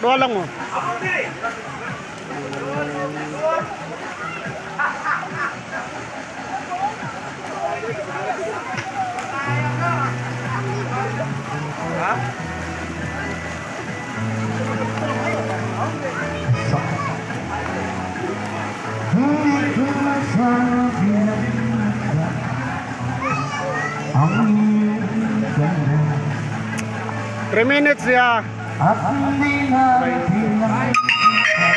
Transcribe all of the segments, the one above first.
Dua lang mo. 3 minutes ya. At hindi na pinakita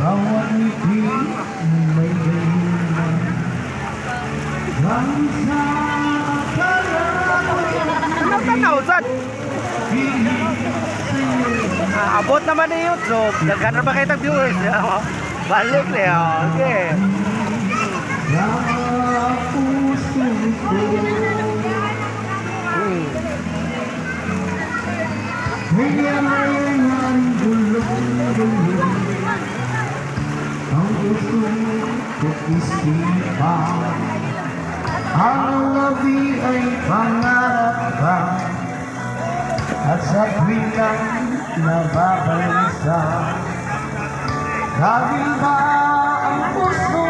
bawat ngiti may ganyan Lang sa Ano na? Ah, abot ni YouTube. Daghan na ba kayo tag viewers? Balik na yun. Okay. na puso ko Kaya ngayon gulong-gulong Ang gusto ko isipan Ang labi ay pangarap ka At sa tuwing nababalisa Dahil ba ang puso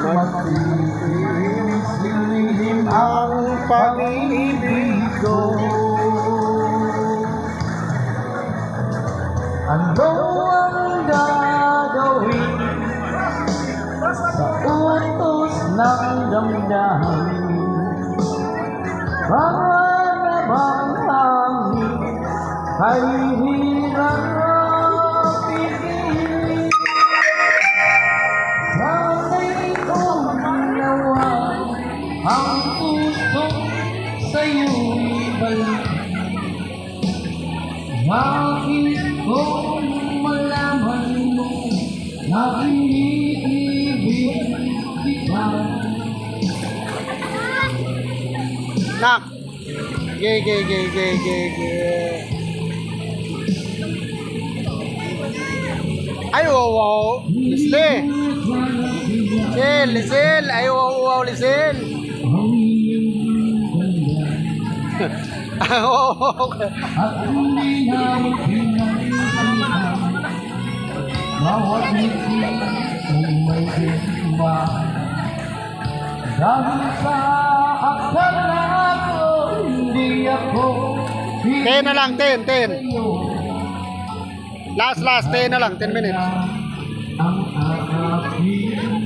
Magtitilim ang pag-ibig ko Ano ang gagawin Sa utos ng damdamin Baka namang hangin Ay hirap puso sa'yo'y balik Bakit kung malaman mo na iniibig kita Nak. Ge ge ge ge ge ge. Ay wow wow. Lisle. Lisel, lisel. Ay wow wow lisel. Oo, okay. At uminaw, bawat ngiti kung may hikma. Sa akala ko, hindi Ten na lang, ten, ten. Last, last, ten na lang, ten minutes. Ang aking